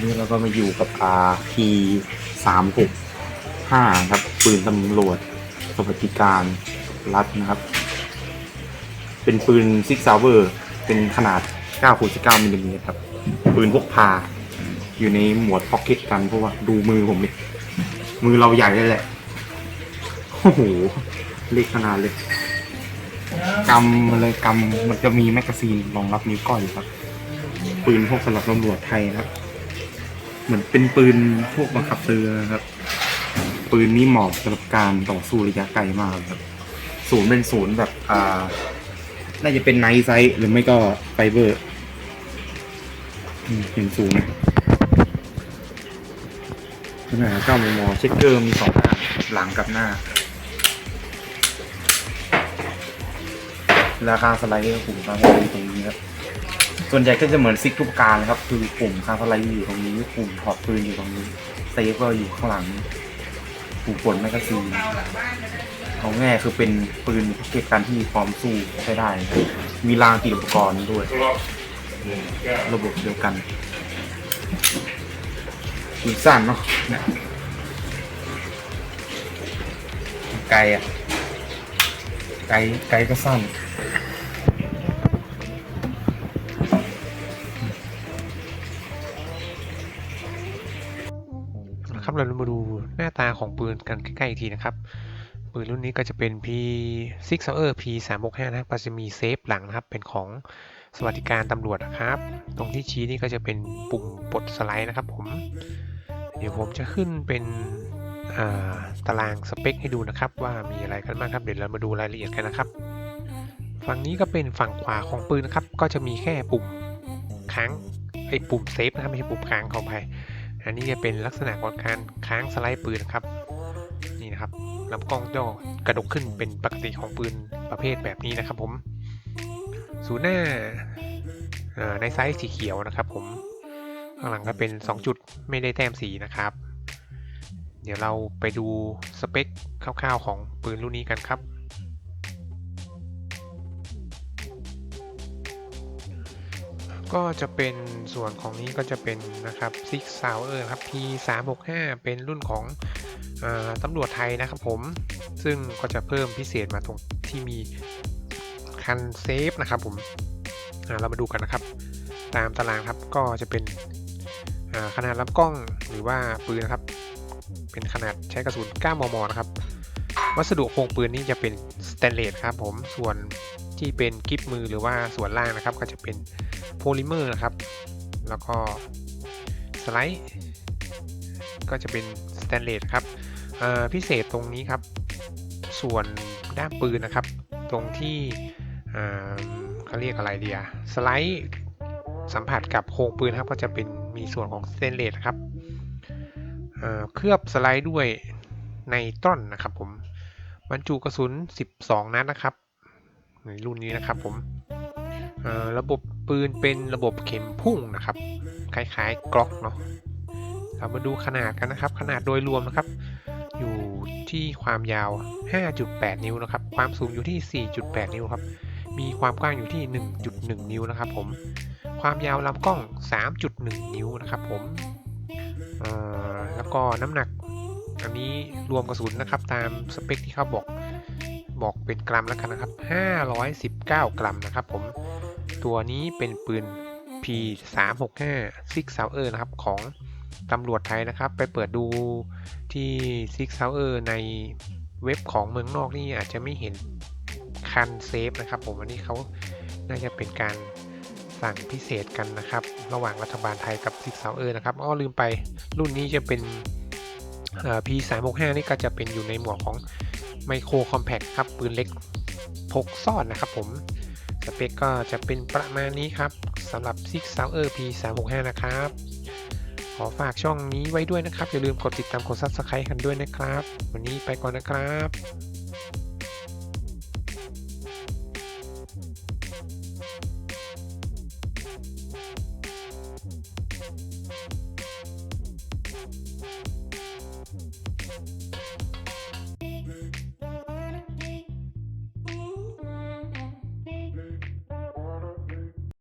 นี่เราก็มาอยู่กับอาพีสามหกห้าครับ ปืนตำรวจสวัสดิการรัฐนะครับ เป็นปืนซิกซาวเวอร์เป็นขนาด9คูณ19มิลลิเมตรครับ ปืนพกพา อยู่ในหมวดพ็อกเก็ตกันเพราะว่าดูมือผมดิมือเราใหญ่เลยแหละ โอ้โห เล็กขนาดเลยกำมันเลยกำมันจะมีแมกกาซีนรองรับนิ้วก้อยครับ ปืนพวกสำหรับตำรวจไทยนะครับ เหมือนเป็นปืนพวกบังคับเรือนะครับ ปืนนี้เหมาะสำหรับการต่อสู้ระยะไกลมากครับศูนย์เป็นศูนย์แบบอ่าน่าจะเป็นไนท์ไซส์หรือไม่ก็ไฟเบอร์เห็นสูงนะขนาดเก้ามมเช็คเกอร์มีสองหน้าหลังกับหน้า ราคาสไลด์ปุ่มคาสไลด์อยู่ตรงนี้ครับ ส่วนใหญ่ก็จะเหมือนซิกทุกปการนะครับ คือปุ่มคาสไลด์อยู่ตรงนี้ปุ่มถอดปืนอยู่ตรงนี้เซฟก็อยู่ข้างหลังปุ่มกดแมกกาซีนเอาง่ายคือเป็นปืนเก็บกันที่พร้อมสู้ใช้ได้ มีรางติดอุปกรณ์ด้วย ระบบเดียวกันปืนสั้นเนาะเนี่ยไกลอะไกลไกลก็สั้น นะครับเรามาดูหน้าตาของปืนกันใกล้ๆอีกทีนะครับ ปืนรุ่นนี้ก็จะเป็น P 6 Hour P 3 6 5 นะครับก็จะมีเซฟหลังนะครับ เป็นของสวัสดิการตำรวจนะครับ ตรงที่ชี้นี่ก็จะเป็นปุ่มปลดสไลด์นะครับผม เดี๋ยวผมจะขึ้นเป็นาตารางสเปคให้ดูนะครับ ว่ามีอะไรกันบ้างครับ เดี๋ยวเรามาดูรายละเอียดกันนะครับ ฝั่งนี้ก็เป็นฝั่งขวาของปืนนะครับ ก็จะมีแค่ปุ่มค้างไอ้ปุ่มเซฟนะครับไม่ใช่ปุ่มค้างของภัย อันนี้จะเป็นลักษณะของการค้างสไลด์ปืนนะครับ นี่นะครับลำกล้องย่อกระดกขึ้นเป็นปกติของปืนประเภทแบบนี้นะครับผมศูนย์หน้าในไซส์สีเขียวนะครับ ผมข้างหลังก็เป็น 2 จุดไม่ได้แต้มสีนะครับ เดี๋ยวเราไปดูสเปคคร่าวๆของปืนรุ่นนี้กันครับ ก็จะเป็นส่วนของนี้ก็จะเป็นนะครับ Six Sauer ครับ P 3 6 5 เป็นรุ่นของอตำรวจไทยนะครับผม ซึ่งก็จะเพิ่มพิเศษมาตรงที่มีคันเซฟนะครับผมเรามาดูกันนะครับ ตามตารางครับก็จะเป็นขนาดลำกล้องหรือว่าปืนนะครับ เป็นขนาดใช้กระสุน 9 มม นะครับ วัสดุโครงปืนนี้จะเป็นสแตนเลสครับผมส่วนที่เป็นกิฟมือหรือว่าส่วนล่างนะครับ ก็จะเป็น พลิเมอร์นะครับ แล้วก็สไลด์ก็จะเป็นสแตนเลสครับพิเศษตรงนี้ครับ ส่วนด้ามปืนนะครับ ตรงที่เขาเรียกอะไรเดียสไลด์สัมผัสกับโครงปืนครับ ก็จะเป็นมีส่วนของสแตนเลสครับเเคลือบสไลด์ด้วยในต้นนะครับผมบรรจุกระสุน 12 นัดนะครับในรุ่นนี้นะครับผม ระบบปืนเป็นระบบเข็มพุ่งนะครับ คล้ายๆกล็อกเนาะเรามาดูขนาดกันนะครับ ขนาดโดยรวมนะครับ อยู่ที่ความยาว 5.8 นิ้วนะครับ ความสูงอยู่ที่ 4.8 นิ้วครับ มีความกว้างอยู่ที่ 1.1 นิ้วนะครับ ผม ความยาวลำกล้อง 3.1 นิ้วนะครับ ผมแล้วก็น้ำหนักอันนี้รวมกระสุนนะครับ ตามสเปคที่เขาบอกบอกเป็นกรัมแล้วกันนะครับ 519 กรัมนะครับ ผม ตัวนี้เป็นปืน P 3 6 5 Six Sauer นะครับของตำรวจไทยนะครับ ไปเปิดดูที่ Six Sauer ในเว็บของเมืองนอกนี่อาจจะไม่เห็นคันเซฟนะครับ ผมอันนี้เขาน่าจะเป็นการสั่งพิเศษกันนะครับ ระหว่างรัฐบาลไทยกับ Six Sauer นะครับอ้อลืมไปรุ่นนี้จะเป็น P 3 6 5 นี่ก็จะเป็นอยู่ในหมวดของไมโครคอมแพคครับปืนเล็กพกซ่อนนะครับผม สเปคก็จะเป็นประมาณนี้ครับสำหรับ Six Sauer P365 นะครับ ขอฝากช่องนี้ไว้ด้วยนะครับ อย่าลืมกดติดตามกด Subscribe กันด้วยนะครับ วันนี้ไปก่อนนะครับ